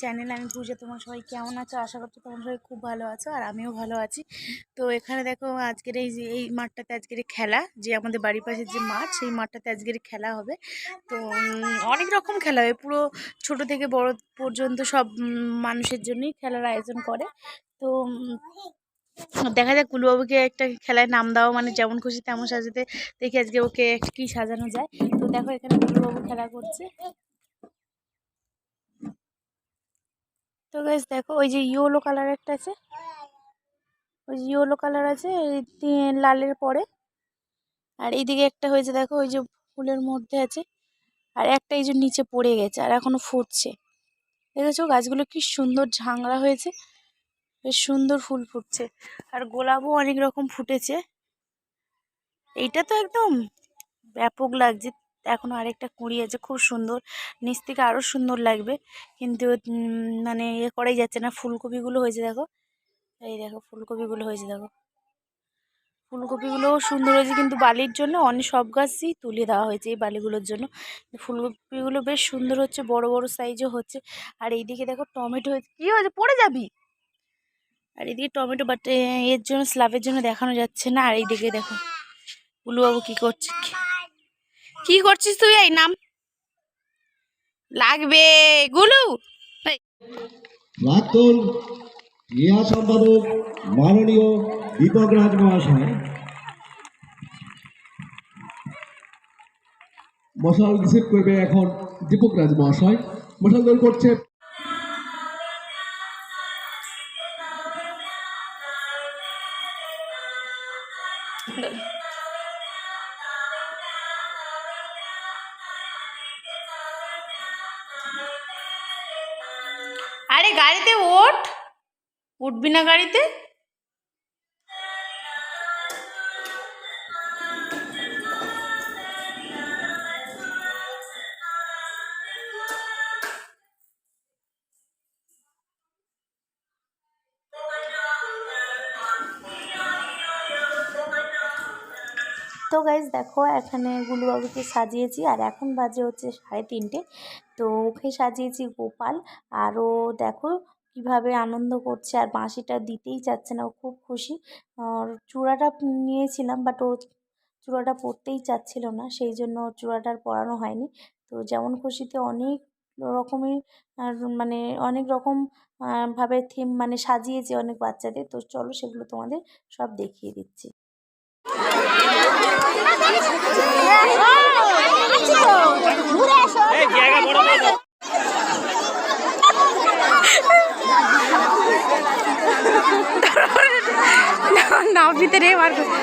Channel আমি পূজা, তোমার সবাই কেমন আছো? আশা করছি তোমার সবাই খুব ভালো আছো আর আমিও ভালো আছি। তো এখানে দেখো আজকের এই যে, এই মাঠটাতে আজকের খেলা, যে আমাদের বাড়ির পাশে যে মাঠ, সেই মাঠটাতে আজকের খেলা হবে। তো অনেক রকম খেলা হবে পুরো ছোট থেকে বড় পর্যন্ত সব মানুষের জন্যই খেলার আয়োজন করে। তো দেখা যাক কুলুবাবুকে একটা খেলায় নাম দাও মানে যেমন খুশি তেমন সাজাতে দেখি আজকে ওকে কি সাজানো যায়। তো দেখো এখানে কুলুবাবু খেলা করছে। তো গাইস দেখো, ওই যে ইয়েলো কালার একটা আছে। ওই যে ইয়েলো কালার আছে লালের পরে। আর এইদিকে একটা হয়েছে, দেখো, ওই যে ফুলের মধ্যে আছে। আর একটা এই যে নিচে পড়ে গেছে, আর এখনও ফুটছে। দেখেছ, গাছগুলো কি সুন্দর ঝাংড়া হয়েছে। বেশ সুন্দর ফুল ফুটছে। আর গোলাপও অনেক রকম ফুটেছে। এইটা তো একদম ব্যাপক লাগছে। এখনও আরেকটা কুড়ি আছে, খুব সুন্দর। নিচ থেকে আরও সুন্দর লাগবে। কিন্তু মানে ইয়ে করাই যাচ্ছে না। ফুলকপিগুলো হয়েছে দেখো। এই দেখো, ফুলকপিগুলো হয়েছে দেখো। ফুলকপিগুলোও সুন্দর হয়েছে, কিন্তু বালির জন্য অনেক সব গাছই তুলে দেওয়া হয়েছে এই বালিগুলোর জন্য। ফুলকপিগুলো বেশ সুন্দর হচ্ছে, বড় বড় সাইজও হচ্ছে। আর এইদিকে দেখো, টমেটো হয়েছে। কী হয়েছে? পড়ে যাবি? আর এইদিকে টমেটো বাট এর জন্য স্ল্যাবের জন্য দেখানো যাচ্ছে না। আর এইদিকে দেখো, উলুবাবু কী করছে? কি করছিস তুই? এই নাম লাগবে। গুলু! সম্পাদক, মাননীয় দীপক রাজ মহাশয় মশাল রিসিভ করবে এখন দীপক রাজ মহাশয় মশাল দল করছে। আরে গাড়িতে ওঠ। উঠবি না গাড়িতে? তো গাইজ দেখো, এখানে গুলুবাবুকে সাজিয়েছি, আর এখন বাজে হচ্ছে সাড়ে তিনটে। তো ওকে সাজিয়েছি গোপাল, আর ও দেখো কীভাবে আনন্দ করছে, আর বাঁশিটা দিতেই চাচ্ছে না, ও খুব খুশি। আর চূড়াটা নিয়েছিলাম বাট ও চূড়াটা পরতেই চাচ্ছিল না, সেই জন্য ওর চূড়াটা আর পরানো হয়নি। তো যেমন খুশিতে অনেক রকমের মানে অনেক রকম ভাবে থিম মানে সাজিয়েছে অনেক বাচ্চাদের। তো চলো সেগুলো তোমাদের সব দেখিয়ে দিচ্ছি। নাও ভিতরে বার এই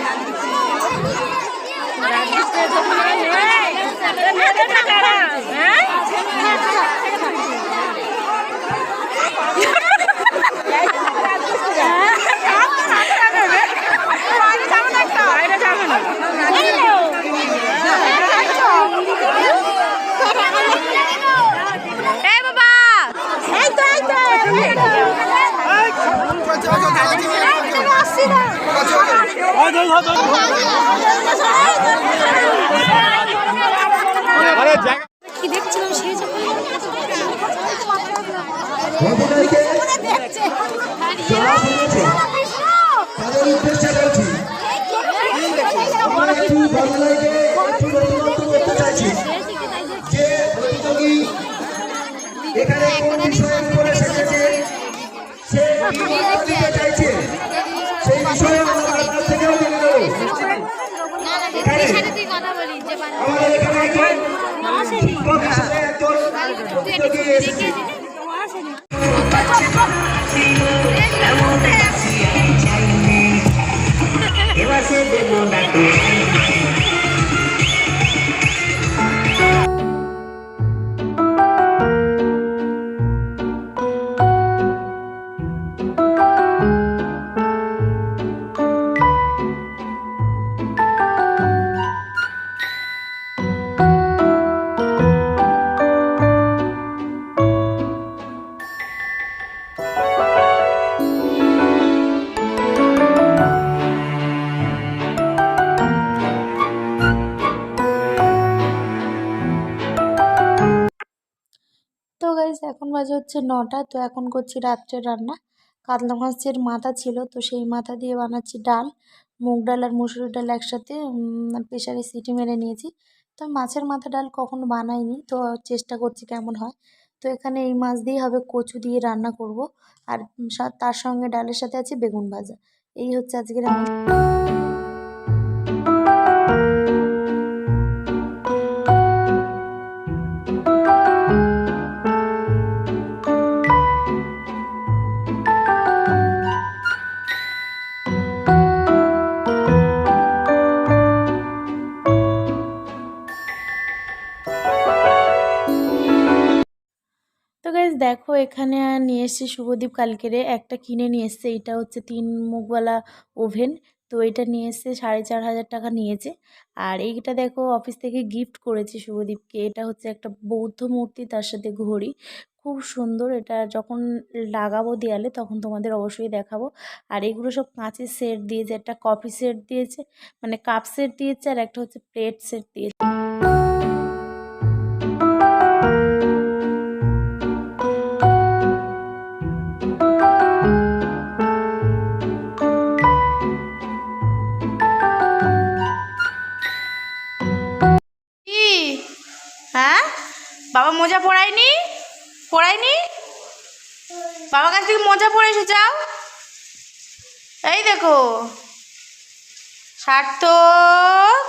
কি দেখছিলাম সেই জন্য এখানে আমাদের এখানে একজন শিক্ষক হিসেবে একজন প্রতিযোগী গাইজ এখন বাজে হচ্ছে নটা, তো এখন করছি রাত্রে রান্না। কাতলা মাছের মাথা ছিল, তো সেই মাথা দিয়ে বানাচ্ছি ডাল, মুগ ডাল আর মুসুরি ডাল একসাথে প্রেশারে সিটি মেরে নিয়েছি। তো মাছের মাথা ডাল কখনো বানাইনি, তো চেষ্টা করছি কেমন হয়। তো এখানে এই মাছ দিয়ে হবে কচু দিয়ে রান্না করব, আর তার সঙ্গে ডালের সাথে আছে বেগুন ভাজা। এই হচ্ছে আজকের আমার দেখো এখানে নিয়ে এসেছি শুভদীপ কালকেরে। একটা কিনে নিয়ে এসছে, এটা হচ্ছে তিন মুখওয়ালা ওভেন। তো এটা নিয়ে এসছে, সাড়ে চার হাজার টাকা নিয়েছে। আর এইটা দেখো অফিস থেকে গিফট করেছি শুভদীপকে। এটা হচ্ছে একটা বৌদ্ধ মূর্তি, তার সাথে ঘড়ি। খুব সুন্দর এটা, যখন লাগাবো দেয়ালে তখন তোমাদের অবশ্যই দেখাবো। আর এগুলো সব কাঁচের সেট দিয়েছে, একটা কফি সেট দিয়েছে মানে কাপ সেট দিয়েছে আর একটা হচ্ছে প্লেট সেট দিয়েছে। হ্যাঁ? বাবা মোজা পড়ায়নি পড়ায়নি বাবার কাছ থেকে মোজা পরে এসে, যাও। এই দেখো, সার্থক।